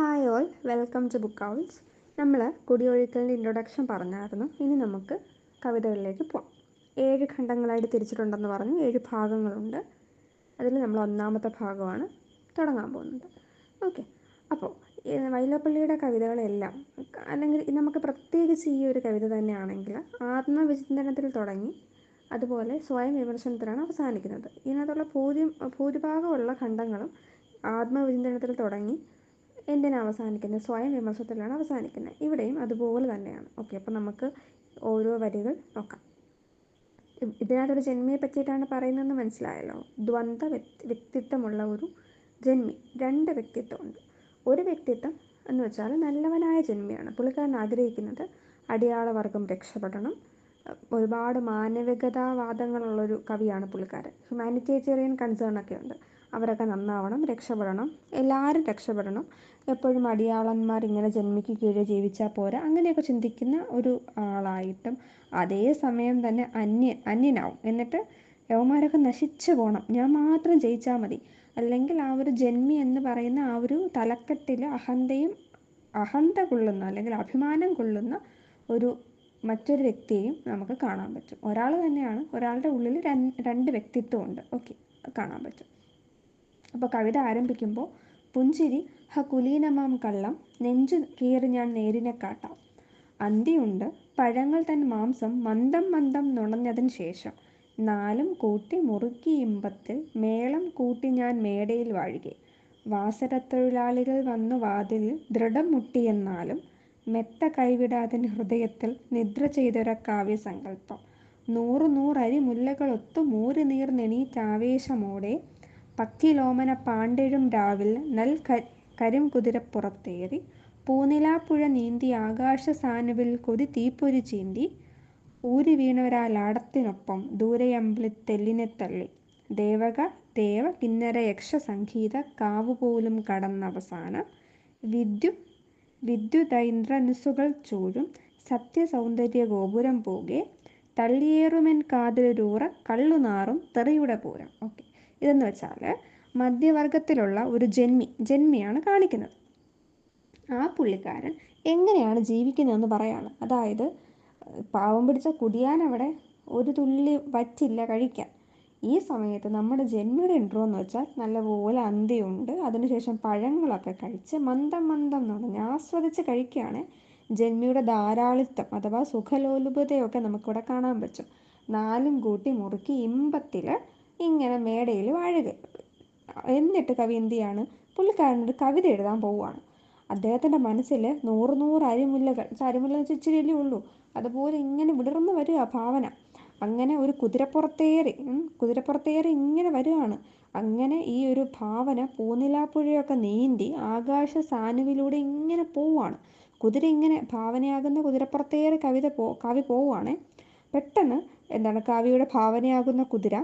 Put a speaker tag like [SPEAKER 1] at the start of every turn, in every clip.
[SPEAKER 1] Hi all welcome to Book Owls നമ്മൾ കുടിയൊഴുക്കലിന്റെ introduction പറഞ്ഞായിരുന്നു. ഇനി നമുക്ക് കവിതകളിലേക്ക് പോകാം ഏഴ് ഖണ്ഡങ്ങളായിട്ട് തിരിച്ചിട്ടുണ്ടെന്ന് പറഞ്ഞു. ഏഴ് ഭാഗങ്ങളുണ്ട്. അതിൽ നമ്മൾ ഒന്നാമത്തെ ഭാഗമാണ് തുടങ്ങാൻ പോകുന്നത്. ഓക്കെ അപ്പോൾ വൈലപ്പള്ളിയുടെ കവിതകളെല്ലാം അല്ലെങ്കിൽ നമുക്ക് പ്രത്യേകിച്ച് ഈ ഒരു കവിത തന്നെയാണെങ്കിൽ ആത്മവിചിന്തനത്തിൽ തുടങ്ങി അതുപോലെ സ്വയം വിമർശനത്തിലാണ് അവസാനിക്കുന്നത്. ഇതിനകത്തുള്ള ഭൂരി ഭൂരിഭാഗമുള്ള ഖണ്ഡങ്ങളും ആത്മവിചിന്തനത്തിൽ തുടങ്ങി എന്തിനാണ് അവസാനിക്കുന്നത്? സ്വയം വിമർശത്തിലാണ് അവസാനിക്കുന്നത്. ഇവിടെയും അതുപോലെ തന്നെയാണ്. ഓക്കെ അപ്പോൾ നമുക്ക് ഓരോ വരികൾ നോക്കാം. ഇതിനകത്തൊരു ജന്മിയെ പറ്റിയിട്ടാണ് പറയുന്നതെന്ന് മനസ്സിലായല്ലോ? ദ്വന്ദ്വ വ്യക്തി വ്യക്തിത്വമുള്ള ഒരു ജന്മി. രണ്ട് വ്യക്തിത്വമുണ്ട്. ഒരു വ്യക്തിത്വം എന്ന് വെച്ചാൽ നല്ലവനായ ജന്മിയാണ്. പുള്ളിക്കാരൻ ആഗ്രഹിക്കുന്നത് അടിയാളവർഗം രക്ഷപ്പെടണം. ഒരുപാട് മാനവികതാവാദങ്ങളുള്ളൊരു കവിയാണ് പുള്ളിക്കാരൻ. ഹ്യൂമാനിറ്റേറിയൻ കൺസേൺ ഒക്കെ ഉണ്ട് അവരൊക്കെ നന്നാവണം രക്ഷപ്പെടണം എല്ലാവരും രക്ഷപ്പെടണം. എപ്പോഴും അടിയാളന്മാർ ഇങ്ങനെ ജന്മിക്ക് കീഴേ ജീവിച്ചാൽ പോരാ. അങ്ങനെയൊക്കെ ചിന്തിക്കുന്ന ഒരു ആളായിട്ടും അതേ സമയം തന്നെ അന്യ അന്യനാവും. എന്നിട്ട് യവന്മാരൊക്കെ നശിച്ചു പോകണം ഞാൻ മാത്രം ജയിച്ചാൽ മതി. അല്ലെങ്കിൽ ആ ഒരു ജന്മി എന്ന് പറയുന്ന ആ ഒരു തലക്കെട്ടിൽ അഹന്തയും അഹന്ത കൊള്ളുന്ന അല്ലെങ്കിൽ അഭിമാനം കൊള്ളുന്ന ഒരു മറ്റൊരു വ്യക്തിയെയും നമുക്ക് കാണാൻ പറ്റും. ഒരാൾ തന്നെയാണ്. ഒരാളുടെ ഉള്ളിൽ രണ്ട് വ്യക്തിത്വമുണ്ട്. ഓക്കെ. കാണാൻ പറ്റും. അപ്പോൾ കവിത ആരംഭിക്കുമ്പോൾ പുഞ്ചിരി ഹ കുലീനമാം കള്ളം നെഞ്ചു കീറി ഞാൻ നേരിനെ കാട്ടാം. അന്തിയുണ്ട് പഴങ്ങൾ തൻ മാംസം മന്ദം മന്ദം നുണഞ്ഞതിന് ശേഷം. നാലും കൂട്ടി മുറുക്കി ഇമ്പത്തിൽ മേളം കൂട്ടി ഞാൻ മേടയിൽ വാഴുകെ. വാസരത്തൊഴിലാളികൾ വന്നു വാതിലിൽ ദൃഢം മുട്ടിയെന്നാലും മെത്ത കൈവിടാതിൻ ഹൃദയത്തിൽ നിദ്ര ചെയ്തൊരു കാവ്യസങ്കല്പം നൂറു നൂറരി മുല്ലകളൊത്തു മൂരി നീർ പക്കിലോമന പാണ്ടെഴും രാവിൽ നൽ കരിം കുതിരപ്പുറത്തേറി പൂനിലാപ്പുഴ നീന്തി ആകാശ സാനുവിൽ കൊതി തീപ്പൊരി ചീന്തി ഊരി വീണൊരാ ലാടത്തിനൊപ്പം ദൂരയമ്പിളി തെല്ലിനെ തള്ളി. ദേവക ദേവ കിന്നര യക്ഷ സംഗീത കാവുപോലും കടന്നവസാന വിദ്യു വിദ്യുതൈന്ദ്രനുസുകൾ ചൂഴും സത്യസൗന്ദര്യ ഗോപുരം പോകെ തള്ളിയേറുമെൻ കാതിലൊരൂറ കള്ളുനാറും തെറിയുടെ പൂരം. ഓക്കെ. ഇതെന്ന് വെച്ചാൽ മധ്യവർഗത്തിലുള്ള ഒരു ജന്മി ജന്മിയാണ് കാണിക്കുന്നത്. ആ പുള്ളിക്കാരൻ എങ്ങനെയാണ് ജീവിക്കുന്നതെന്ന് പറയാണ്. അതായത് പാവം പിടിച്ച കുടിയാൻ അവിടെ ഒരു തുള്ളി പറ്റില്ല കഴിക്കാൻ. ഈ സമയത്ത് നമ്മുടെ ജന്മിയുടെ ഇൻട്രോ എന്ന് വെച്ചാൽ നല്ലപോലെ അന്തിയുണ്ട്. അതിനുശേഷം പഴങ്ങളൊക്കെ കഴിച്ച് മന്ദം മന്ദം നുണഞ്ഞ് ആസ്വദിച്ച് കഴിക്കുകയാണ് ജന്മിയുടെ ധാരാളിത്തം അഥവാ സുഖലോലുപതയൊക്കെ നമുക്കിവിടെ കാണാൻ പറ്റും. നാലും കൂട്ടി മുറുക്കി ഇമ്പത്തിൽ ഇങ്ങനെ മേടയിൽ വാഴുക. എന്നിട്ട് കവി എന്ത് ചെയ്യാണ്? പുള്ളിക്കാരനൊരു കവിത എഴുതാൻ പോവുകയാണ്. അദ്ദേഹത്തിന്റെ മനസ്സിൽ നൂറ് നൂറ് അരിമുല്ലകൾ. അരിമുല്ല ഇച്ചിരിയല്ലേ ഉള്ളൂ. അതുപോലെ ഇങ്ങനെ വിടർന്നു വരിക ഭാവന. അങ്ങനെ ഒരു കുതിരപ്പുറത്തേറി കുതിരപ്പുറത്തേറി ഇങ്ങനെ വരികയാണ്. അങ്ങനെ ഈ ഒരു ഭാവന പൂനിലാപ്പുഴയൊക്കെ നീന്തി ആകാശ സാനുവിലൂടെ ഇങ്ങനെ പോവുകയാണ്. കുതിര ഇങ്ങനെ ഭാവനയാകുന്ന കുതിരപ്പുറത്തേറി കവിത പോ കവി പോവുകയാണ്. പെട്ടെന്ന് എന്താണ്? കവിയുടെ ഭാവനയാകുന്ന കുതിര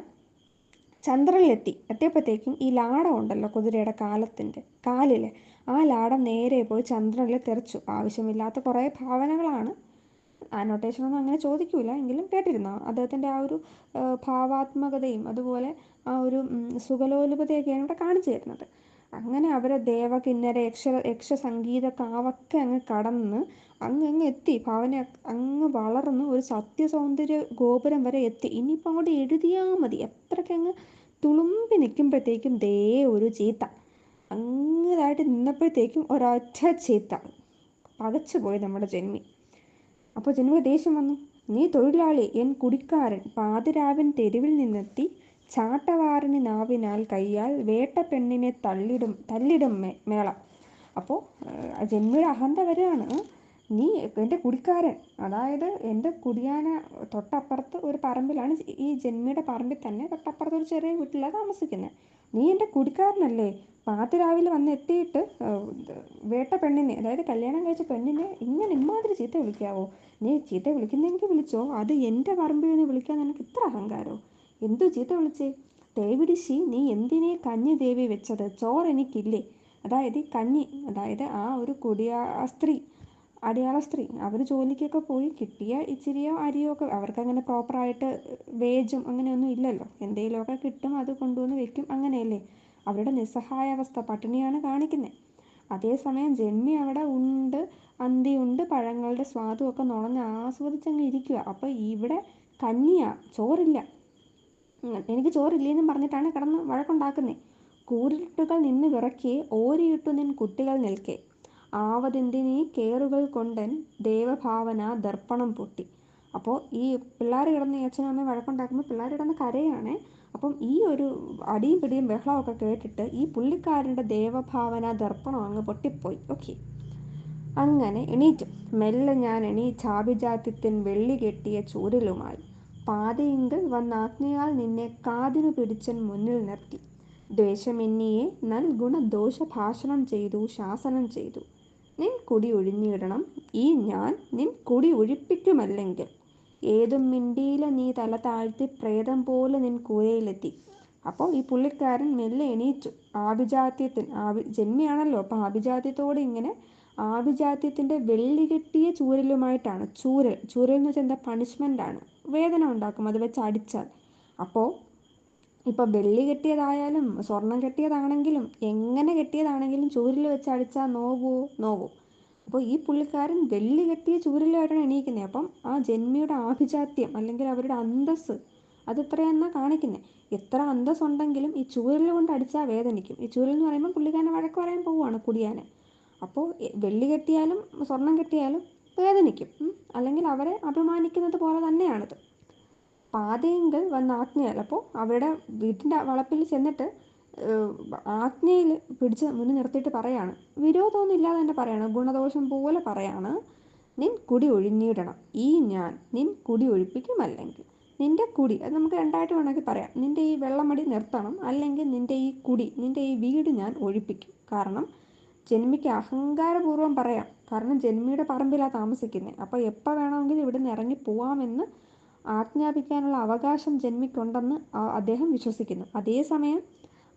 [SPEAKER 1] ചന്ദ്രനിലെത്തി. എത്തിയപ്പോഴത്തേക്കും ഈ ലാടം ഉണ്ടല്ലോ കുതിരയുടെ കാലത്തിന്റെ കാലിലെ. ആ ലാടം നേരെ പോയി ചന്ദ്രനിൽ തെറിച്ചു. ആവശ്യമില്ലാത്ത കുറേ ഭാവനകളാണ്. നൊട്ടേഷനൊന്നും അങ്ങനെ ചോദിക്കൂല എങ്കിലും കേട്ടിരുന്ന. അദ്ദേഹത്തിന്റെ ആ ഒരു ഭാവാത്മകതയും അതുപോലെ ആ ഒരു സുഖലോലുപതയൊക്കെയാണ് ഇവിടെ കാണിച്ചു തരുന്നത്. അങ്ങനെ അവരെ ദേവ കിന്നര യക്ഷ യക്ഷ സംഗീത കാവൊക്കെ അങ്ങ് കടന്ന് അങ്ങ് അങ്ങ് എത്തി. ഭാവന അങ്ങ് വളർന്ന് ഒരു സത്യസൗന്ദര്യ ഗോപുരം വരെ എത്തി. ഇനിയിപ്പോൾ അങ്ങോട്ട് എഴുതിയാൽ മതി. എത്രയ്ക്ക് അങ്ങ് തുളുമ്പി നിൽക്കുമ്പോഴത്തേക്കും ദേ ഒരു ചീത്ത. അങ്ങനായിട്ട് നിന്നപ്പോഴത്തേക്കും ഒരൊറ്റ ചീത്ത. പകച്ചുപോയി നമ്മുടെ ജന്മി. അപ്പോൾ ജന്മ ദേഷ്യം വന്നു. നീ തൊഴിലാളി എൻ കുടിക്കാരൻ. പാതിരാവൻ തെരുവിൽ നിന്നെത്തി ചാട്ടവാറിന് നാവിനാൽ കയ്യാൽ വേട്ട പെണ്ണിനെ തള്ളിടും തല്ലിടും മേ മേള. അപ്പോൾ ജന്മിയുടെ അഹന്ത വരികയാണ്. നീ എന്റെ കുടിക്കാരൻ. അതായത് എന്റെ കുടിയാന തൊട്ടപ്പുറത്ത് ഒരു പറമ്പിലാണ് ഈ ജന്മിയുടെ പറമ്പിൽ തന്നെ തൊട്ടപ്പുറത്ത് ഒരു ചെറിയ വീട്ടിലാണ് താമസിക്കുന്നത് നീ എന്റെ കുടിക്കാരനല്ലേ? പാതിരാവിലെ വന്ന് എത്തിയിട്ട് വേട്ട പെണ്ണിനെ അതായത് കല്യാണം കഴിച്ച പെണ്ണിനെ ഇങ്ങനെ ഇമാതിരി ചീത്ത വിളിക്കാവോ? നീ ചീത്ത വിളിക്കുന്നെങ്കിൽ വിളിച്ചോ? അത് എന്റെ പറമ്പിൽ നിന്ന് വിളിക്കാൻ നിനക്ക് ഇത്ര അഹങ്കാരോ? എന്തു ചീത്ത വിളിച്ചേ? തേവിടിശി നീ എന്തിനെ കഞ്ഞി ദേവി വെച്ചത്? ചോറ് എനിക്കില്ലേ? അതായത് കഞ്ഞി അതായത് ആ ഒരു കുടിയാ സ്ത്രീ അടിയാള സ്ത്രീ. അവർ ജോലിക്കൊക്കെ പോയി കിട്ടിയ ഇച്ചിരിയോ അരിയോ ഒക്കെ അങ്ങനെ പ്രോപ്പറായിട്ട് വേജും അങ്ങനെയൊന്നും ഇല്ലല്ലോ. എന്തെങ്കിലുമൊക്കെ കിട്ടും അത് കൊണ്ടുവന്ന് വെക്കും അങ്ങനെയല്ലേ? അവരുടെ നിസ്സഹായാവസ്ഥ പട്ടിണിയാണ് കാണിക്കുന്നത് അതേസമയം ജന്മി അവിടെ ഉണ്ട് അന്തിയുണ്ട് പഴങ്ങളുടെ സ്വാദും ഒക്കെ നുണഞ്ഞ് ആസ്വദിച്ചങ്ങ് ഇരിക്കുക അപ്പോൾ ഇവിടെ കഞ്ഞിയാ ചോറില്ല. എനിക്ക് എനിക്ക് ചോറില്ലേന്നും പറഞ്ഞിട്ടാണ് കിടന്ന് വഴക്കുണ്ടാക്കുന്നത് കൂരിട്ടുകൾ നിന്ന് വിറക്കെ ഓരിയിട്ടു നിൻ കുട്ടികൾ നിൽക്കെ. ആവതിന്തിനീ കേറുകൾ കൊണ്ടൻ ദേവഭാവന ദർപ്പണം പൊട്ടി. അപ്പോൾ ഈ പിള്ളേർ കിടന്ന് അച്ഛനും അമ്മയും വഴക്കുണ്ടാക്കുമ്പോൾ പിള്ളേർ കിടന്ന് കരയാണ്. അപ്പം ഈ ഒരു അടിയും പിടിയും ബഹളമൊക്കെ കേട്ടിട്ട് ഈ പുള്ളിക്കാരന്റെ ദേവഭാവന ദർപ്പണം അങ്ങ് പൊട്ടിപ്പോയി. ഓക്കെ. അങ്ങനെ എണീറ്റു. മെല്ലെ ഞാൻ എണീ ചാഭിജാത്യത്തിൻ വെള്ളി കെട്ടിയ ചൂരലുമായി പാതയിങ്കൽ വന്നാജ്ഞയാൽ നിന്നെ കാതിനു പിടിച്ചൻ മുന്നിൽ നിർത്തി. ദ്വേഷമെന്നിയെ നൽഗുണ ദോഷ ഭാഷണം ചെയ്തു ശാസനം ചെയ്തു. നിൻ കുടി ഒഴിഞ്ഞിടണം ഈ ഞാൻ നിൻ കുടി ഒഴിപ്പിക്കുമല്ലെങ്കിൽ ഏതും മിണ്ടിയില നീ തല താഴ്ത്തി പ്രേതം പോലെ നിൻ കൂരയിലെത്തി. അപ്പോൾ ഈ പുള്ളിക്കാരൻ മെല്ലെ എണീച്ചു. ആഭിജാത്യത്തിൽ ആഭി ജന്മിയാണല്ലോ. അപ്പോൾ ആഭിജാത്യത്തോട് ഇങ്ങനെ ആഭിജാത്യത്തിന്റെ വെള്ളി കെട്ടിയ ചൂരലുമായിട്ടാണ്. ചൂരൽ ചൂരൽ എന്ന് വെച്ചാൽ എന്താ പണിഷ്മെന്റ് ആണ്. വേദന ഉണ്ടാക്കും. അത് വെച്ച് അടിച്ചാൽ. അപ്പോൾ ഇപ്പോൾ വെള്ളി കെട്ടിയതായാലും സ്വർണം കെട്ടിയതാണെങ്കിലും എങ്ങനെ കെട്ടിയതാണെങ്കിലും ചൂരിൽ വെച്ച് അടിച്ചാൽ നോവോ നോവോ അപ്പോൾ ഈ പുള്ളിക്കാരൻ വെള്ളി കെട്ടിയ ചൂരിലായിട്ടാണ് എണീക്കുന്നത് അപ്പം ആ ജന്മിയുടെ ആഭിജാത്യം അല്ലെങ്കിൽ അവരുടെ അന്തസ് അത് എത്രയെന്നാ കാണിക്കുന്നത് എത്ര അന്തസ് ഉണ്ടെങ്കിലും ഈ ചൂരൽ കൊണ്ട് അടിച്ചാൽ വേദനിക്കും. ഈ ചൂരൽ എന്ന് പറയുമ്പോൾ പുള്ളിക്കാരനെ വഴക്ക് പറയാൻ പോവുകയാണ് കുടിയാനെ. അപ്പോൾ വെള്ളി കെട്ടിയാലും സ്വർണം കെട്ടിയാലും വേദനിക്കും. അല്ലെങ്കിൽ അവരെ അപമാനിക്കുന്നത് പോലെ തന്നെയാണിത്. പാതയെങ്കിൽ വന്ന ആജ്ഞയാൽ അപ്പോൾ അവരുടെ വീട്ടിന്റെ വളപ്പിൽ ചെന്നിട്ട് ആജ്ഞയിൽ പിടിച്ച് മുന്നിൽ നിർത്തിയിട്ട് പറയാണ്. വിരോധമൊന്നും ഇല്ലാതെ തന്നെ പറയാണ്. ഗുണദോഷം പോലെ പറയാണ്. നിൻ കുടി ഒഴിഞ്ഞിടണം. ഈ ഞാൻ നിൻ കുടി ഒഴിപ്പിക്കുമല്ലെങ്കിൽ നിന്റെ കുടി അത് നമുക്ക് രണ്ടായിട്ട് വേണമെങ്കിൽ പറയാം. നിന്റെ ഈ വെള്ളമടി നിർത്തണം. അല്ലെങ്കിൽ നിന്റെ ഈ കുടി നിന്റെ ഈ വീട് ഞാൻ ഒഴിപ്പിക്കും. കാരണം ജന്മിക്ക് അഹങ്കാരപൂർവം പറയാം. കാരണം ജന്മിയുടെ പറമ്പിലാണ് താമസിക്കുന്നത് അപ്പോൾ എപ്പോൾ വേണമെങ്കിലും ഇവിടെ നിന്ന് ഇറങ്ങി പോവാമെന്ന് ആജ്ഞാപിക്കാനുള്ള അവകാശം ജന്മിക്കുണ്ടെന്ന് അദ്ദേഹം വിശ്വസിക്കുന്നു. അതേസമയം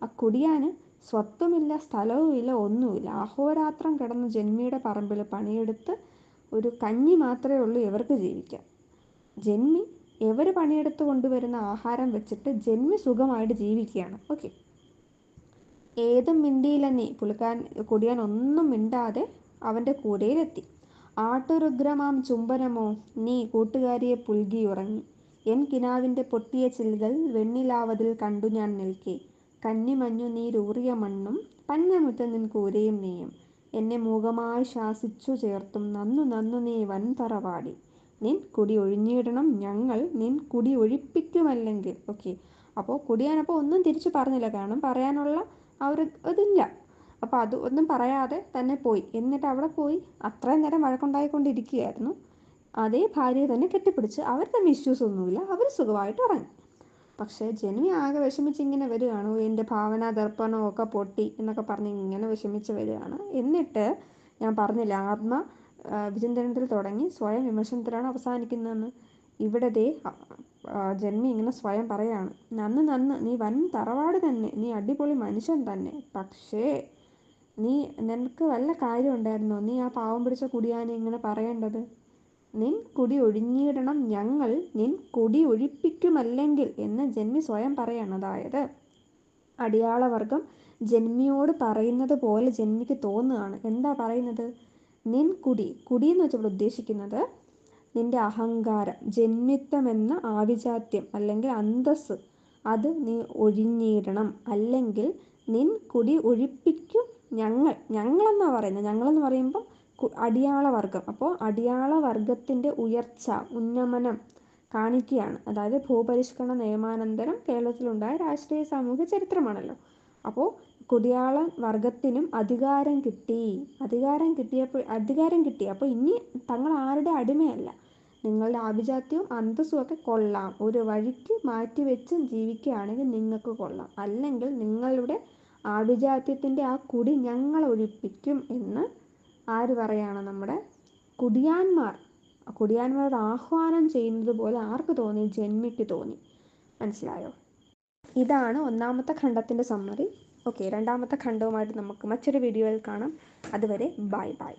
[SPEAKER 1] ആ കുടിയാന് സ്വത്തുമില്ല സ്ഥലവുമില്ല ഒന്നുമില്ല. അഹോരാത്രം കിടന്ന് ജന്മിയുടെ പറമ്പിൽ പണിയെടുത്ത് ഒരു കഞ്ഞി മാത്രമേ ഉള്ളൂ ഇവർക്ക് ജീവിക്കാൻ. ജന്മി എവർ പണിയെടുത്ത് കൊണ്ടുവരുന്ന ആഹാരം വെച്ചിട്ട് ജന്മി സുഖമായിട്ട് ജീവിക്കുകയാണ്. ഓക്കെ. ഏതും മിണ്ടിയില്ല നീ പുള്ളിക്കാരൻ കുടിയാൻ ഒന്നും മിണ്ടാതെ അവന്റെ കൂരയിലെത്തി ആട്ടുരുഗ്രമാം ചുംബനമോ? നീ കൂട്ടുകാരിയെ പുൽകിയുറങ്ങി. എൻ കിനാവിന്റെ പൊട്ടിയ ചില്ലുകൾ വെണ്ണിലാവതിൽ കണ്ടു ഞാൻ നിൽക്കെ. കന്നിമഞ്ഞു നീരൂറിയ മണ്ണും പഞ്ഞമുറ്റ നിൻ കൂരയും നീയും എന്നെ മൂകമായി ശാസിച്ചു ചേർത്തും നന്നു നന്നു നീ വൻതറവാടി നിൻ കുടി ഒഴിഞ്ഞിടണം ഞങ്ങൾ നിൻ കുടി ഒഴിപ്പിക്കുമല്ലെങ്കിൽ. ഓക്കെ. അപ്പോൾ കുടിയാനപ്പോൾ ഒന്നും തിരിച്ചു പറഞ്ഞില്ല. കാരണം പറയാനുള്ള ആ ഒരു ഇതില്ല. അപ്പോൾ അത് ഒന്നും പറയാതെ തന്നെ പോയി. എന്നിട്ട് അവിടെ പോയി അത്രയും നേരം വഴക്കുണ്ടായിക്കൊണ്ടിരിക്കുകയായിരുന്നു. അതേ ഭാര്യയെ തന്നെ കെട്ടിപ്പിടിച്ച് അവർ തമ്മിൽ ഇഷ്യൂസ് ഒന്നുമില്ല. അവർ സുഖമായിട്ട് ഇറങ്ങി പക്ഷേ ജനുവി ആകെ വിഷമിച്ച് ഇങ്ങനെ വരികയാണ്. "ഓ, എന്റെ ഭാവന ദർപ്പണം ഒക്കെ പൊട്ടി എന്നൊക്കെ പറഞ്ഞ് ഇങ്ങനെ വിഷമിച്ച് വരികയാണ്. എന്നിട്ട് ഞാൻ പറഞ്ഞില്ല ആത്മ വിചിന്തനത്തിൽ തുടങ്ങി സ്വയം വിമർശനത്തിലാണ് അവസാനിക്കുന്നതെന്ന്. ഇവിടെ ദേ ജന്മി ഇങ്ങനെ സ്വയം പറയാണ് നന്ന് നന്ന് നീ വൻ തറവാട് തന്നെ. നീ അടിപൊളി മനുഷ്യൻ തന്നെ. പക്ഷേ നീ നിനക്ക് വല്ല കാര്യം ഉണ്ടായിരുന്നോ? നീ ആ പാവം പിടിച്ച കുടിയാനെ ഇങ്ങനെ പറയേണ്ടത്? നിൻ കുടി ഒഴിഞ്ഞിടണം ഞങ്ങൾ നിൻ കുടി ഒഴിപ്പിക്കുമല്ലെങ്കിൽ എന്ന് ജന്മി സ്വയം പറയാണ്. അതായത് അടിയാളവർഗം ജന്മിയോട് പറയുന്നത് പോലെ ജന്മിക്ക് തോന്നുകയാണ്. എന്താ പറയുന്നത്? നിൻ കുടി കുടി എന്ന് ഇവിടെ ഉദ്ദേശിക്കുന്നത് നിന്റെ അഹങ്കാരം ജന്മിത്വമെന്ന ആഭിജാത്യം അല്ലെങ്കിൽ അന്തസ് അത് നീ ഒഴിഞ്ഞിടണം അല്ലെങ്കിൽ നിൻ കുടി ഒഴിപ്പിക്കും ഞങ്ങൾ ഞങ്ങളെന്നാ പറയുന്നത്? ഞങ്ങളെന്ന് പറയുമ്പോൾ അടിയാള വർഗം. അപ്പോൾ അടിയാള വർഗത്തിന്റെ ഉയർച്ച ഉന്നമനം കാണിക്കുകയാണ്. അതായത് ഭൂപരിഷ്കരണ നിയമാനന്തരം കേരളത്തിലുണ്ടായ രാഷ്ട്രീയ സാമൂഹിക ചരിത്രമാണല്ലോ. അപ്പോൾ കുടിയാള വർഗത്തിനും അധികാരം കിട്ടി. അധികാരം കിട്ടിയപ്പോൾ അധികാരം കിട്ടി. അപ്പോൾ ഇനി തങ്ങൾ ആരുടെ അടിമയല്ല? നിങ്ങളുടെ ആഭിജാത്യവും അന്തസ്സും ഒക്കെ കൊള്ളാം. ഒരു വഴിക്ക് മാറ്റിവെച്ച് ജീവിക്കുകയാണെങ്കിൽ നിങ്ങൾക്ക് കൊള്ളാം. അല്ലെങ്കിൽ നിങ്ങളുടെ ആഭിജാത്യത്തിന്റെ ആ കുടി ഞങ്ങൾ ഒഴിപ്പിക്കും എന്ന് ആര് പറയാണ് നമ്മുടെ കുടിയാന്മാർ. കുടിയാന്മാരോട് ആഹ്വാനം ചെയ്യുന്നത് പോലെ ആർക്ക് തോന്നി? ജന്മിക്ക് തോന്നി. മനസ്സിലായോ? ഇതാണ് ഒന്നാമത്തെ ഖണ്ഡത്തിന്റെ സമ്മറി ഓക്കെ രണ്ടാമത്തെ ഖണ്ഡവുമായിട്ട് നമുക്ക് മറ്റൊരു വീഡിയോയിൽ കാണാം. അതുവരെ ബൈ ബൈ